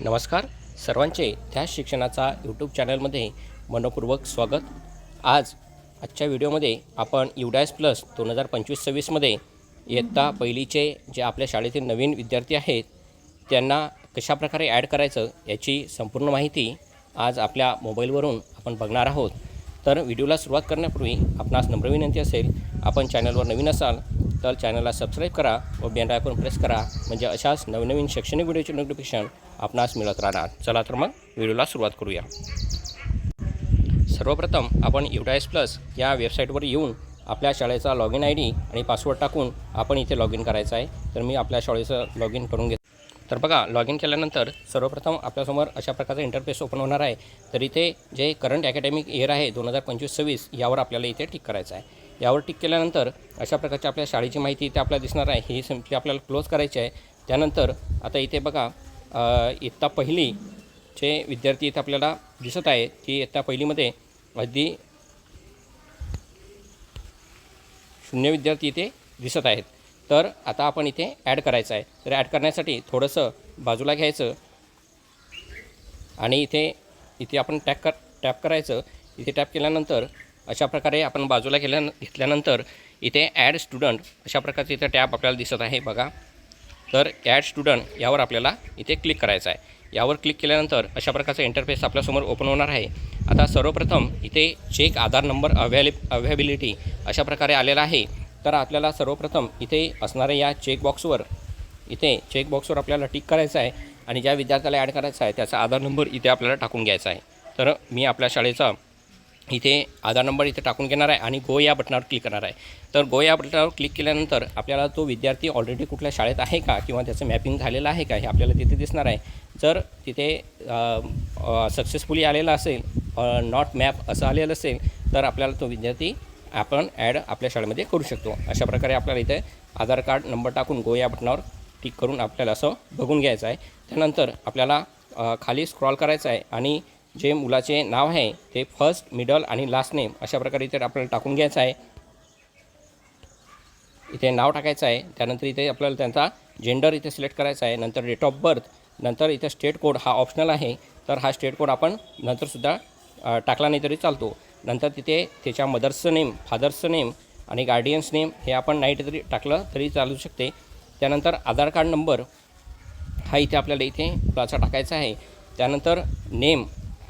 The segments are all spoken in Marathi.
नमस्कार. सर्वांचे त्याच शिक्षणाचा यूट्यूब चॅनलमध्ये मनपूर्वक स्वागत. आज आजच्या व्हिडिओमध्ये आपण युडायस प्लस दोन हजार पंचवीस सव्वीसमध्ये इयत्ता पहिलीचे जे आपल्या शाळेतील नवीन विद्यार्थी आहेत त्यांना कशाप्रकारे ॲड करायचं याची संपूर्ण माहिती आज आपल्या मोबाईलवरून आपण बघणार आहोत. तर व्हिडिओला सुरुवात करण्यापूर्वी आपणास नम्र विनंती असेल आपण चॅनलवर नवीन असाल तर चॅनलला सबस्क्राईब करा व बेल आयकॉन प्रेस करा. म्हणजे अशाच नवनवीन शैक्षणिक व्हिडिओचे नोटिफिकेशन आपणास मिळत राहणार. चला तर मग व्हिडिओला सुरुवात करूया. सर्वप्रथम आपण युटायस प्लस या वेबसाईटवर येऊन आपल्या शाळेचा लॉग इन आय डी आणि पासवर्ड टाकून आपण इथे लॉग इन करायचं आहे. तर मी आपल्या शाळेचं लॉग इन करून घेतो. तर बघा लॉग इन केल्यानंतर सर्वप्रथम आपल्यासमोर अशा प्रकारचा इंटरफेस ओपन होणार आहे. तर इथे जे करंट अकॅडमिक इयर आहे दोन हजार पंचवीस सव्वीस यावर आपल्याला इथे टिक करायचं आहे. यावर टिक केल्यानंतर अशा प्रकारची आपल्या शाळेची माहिती इथे आपल्याला दिसणार आहे. ही सिम्पली आपल्याला क्लोज करायची आहे. त्यानंतर आता इथे बघा इत्ता इयत्ता पहिलीचे विद्यार्थी इथे आपल्याला दिसत आहे की इयत्ता पहिलीमध्ये अगदी शून्य विद्यार्थी इथे दिसत आहेत. तर आता आपण इथे ॲड करायचं आहे. तर ॲड करण्यासाठी थोडंसं बाजूला घ्यायचं आणि इथे इथे आपण टॅप कर टॅप करायचं. इथे टॅप केल्यानंतर अशा प्रकारे आपण बाजूला गेल्या घेतल्यानंतर इथे ॲड स्टुडंट अशा प्रकारचे इथे टॅप आपल्याला दिसत आहे बघा. तर ॲड स्टुडंट यावर आपल्याला इथे क्लिक करायचं आहे. यावर क्लिक केल्यानंतर अशा प्रकारचा इंटरफेस आपल्यासमोर ओपन होणार आहे. आता सर्वप्रथम इथे चेक आधार नंबर अव्हॅलि अव्हेबिलिटी अशा प्रकारे आलेला आहे. तर आपल्याला सर्वप्रथम इथे असणाऱ्या या चेकबॉक्सवर इथे चेकबॉक्सवर आपल्याला टिक करायचं आहे आणि ज्या विद्यार्थ्याला ॲड करायचा आहे त्याचा आधार नंबर इथे आपल्याला टाकून घ्यायचा आहे. तर मी आपल्या शाळेचा इथे आधार नंबर इथे टाकून घेणार आहे आणि गो या बटनावर क्लिक करणार आहे. तर गो या बटनावर क्लिक केल्यानंतर आपल्याला तो विद्यार्थी ऑलरेडी कुठल्या शाळेत आहे का किंवा त्याचं मॅपिंग झालेलं आहे का हे आपल्याला तिथे दिसणार आहे. जर तिथे सक्सेसफुली आलेला असेल नॉट मॅप असं आलेलं असेल तर आपल्याला तो विद्यार्थी आपण ॲड आपल्या शाळेमध्ये करू शकतो. अशा प्रकारे आपल्याला इथे आधार कार्ड नंबर टाकून गो या बटनावर क्लिक करून आपल्याला असं बघून घ्यायचं आहे. त्यानंतर आपल्याला खाली स्क्रॉल करायचं आहे आणि जे मुलाचे नाव आहे ते फर्स्ट मिडल आणि लास्ट नेम अशा प्रकारे इथे आपल्याला टाकून घ्यायचं आहे. इथे नाव टाकायचं आहे त्यानंतर इथे आपल्याला त्यांचा जेंडर इथे सिलेक्ट करायचा आहे नंतर डेट ऑफ बर्थ नंतर इथे स्टेट कोड हा ऑप्शनल आहे तर हा स्टेट कोड आपण नंतरसुद्धा टाकला नाही तरी चालतो. नंतर तिथे त्याच्या मदर्सचं नेम फादर्सचं नेम आणि गार्डियन्स नेम हे आपण नाही तरी टाकलं तरी चालू शकते. त्यानंतर आधार कार्ड नंबर हा इथे आपल्याला इथे मुलाचा टाकायचा आहे. त्यानंतर name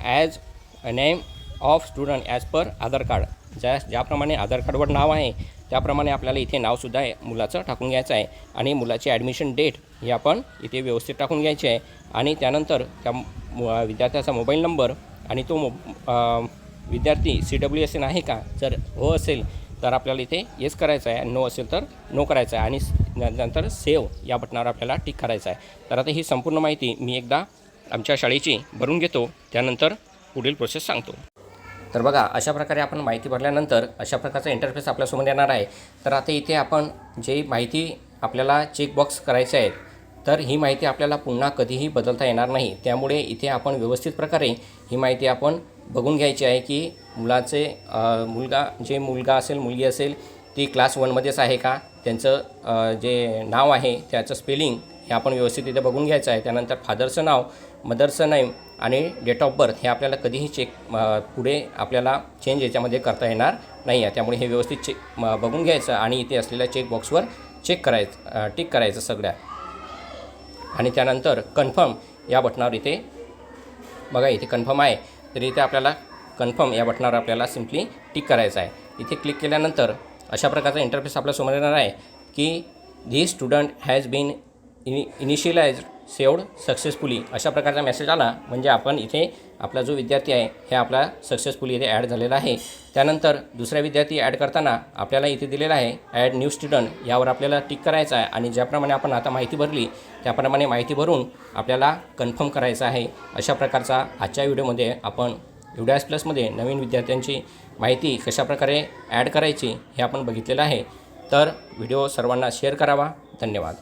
as a name of student as per Aadhaar card ज्या ज्याप्रमाणे आधार कार्डवर नाव आहे त्याप्रमाणे आपल्याला इथे नावसुद्धा आहे मुलाचं टाकून घ्यायचं आहे. आणि मुलाची ॲडमिशन डेट ही आपण इथे व्यवस्थित टाकून घ्यायची आहे. आणि त्यानंतर त्या विद्यार्थ्याचा मोबाईल नंबर आणि तो मो विद्यार्थी सी डब्ल्यू एस एन आहे का? जर हो असेल तर आपल्याला इथे येस करायचं आहे. आणि नो असेल तर नो करायचं आहे. आणि नंतर सेव या बटनावर आपल्याला टिक करायचं आहे. तर आता ही संपूर्ण माहिती मी एकदा आमच्या शाळेची भरून घेतो त्यानंतर पुढील प्रोसेस सांगतो. तर बघा अशा प्रकारे आपण माहिती भरल्यानंतर अशा प्रकारचा इंटरफेस आपल्यासमोर येणार आहे. तर आता इथे आपण जे माहिती आपल्याला चेकबॉक्स करायचे आहेत तर ही माहिती आपल्याला पुन्हा कधीही बदलता येणार नाही. त्यामुळे इथे आपण व्यवस्थित प्रकारे ही माहिती आपण बघून घ्यायची आहे की मुलाचे मुलगा जे मुलगा असेल मुलगी असेल ती क्लास वनमध्येच आहे का? त्यांचं जे नाव आहे त्याचं स्पेलिंग हे आपण व्यवस्थित इथे बघून घ्यायचं आहे. त्यानंतर फादरचं नाव मदरचं नेम आणि डेट ऑफ बर्थ हे आपल्याला कधीही चेक पुढे आपल्याला चेंज याच्यामध्ये करता येणार नाही आहे. त्यामुळे हे व्यवस्थित चेक बघून घ्यायचं आणि इथे असलेल्या चेकबॉक्सवर चेक करायचं टिक करायचं सगळ्या. आणि त्यानंतर कन्फर्म या बटनावर इथे बघा इथे कन्फर्म आहे. तर इथे आपल्याला कन्फर्म या बटनावर आपल्याला सिम्पली टिक करायचं आहे. इथे क्लिक केल्यानंतर अशा प्रकारचा इंटरफेस आपल्यासमोर येणार आहे की धी स्टुडंट हॅज बीन इनि इनिशियलाइज सेवड सक्सेसफुली अशा प्रकारचा मेसेज आला म्हणजे आपण इथे आपला जो विद्यार्थी आहे हे आपला सक्सेसफुली इथे ॲड झालेला आहे. त्यानंतर दुसरा विद्यार्थी ॲड करताना आपल्याला इथे दिलेला आहे ॲड न्यू स्टुडंट यावर आपल्याला टिक करायचं आहे आणि ज्याप्रमाणे आपण आता माहिती भरली त्याप्रमाणे माहिती भरून आपल्याला कन्फर्म करायचं आहे. अशा प्रकारचा आजच्या व्हिडिओमध्ये आपण युडॅस प्लसमध्ये नवीन विद्यार्थ्यांची माहिती कशाप्रकारे ॲड करायची हे आपण बघितलेलं आहे. तर व्हिडिओ सर्वांना शेअर करावा. धन्यवाद.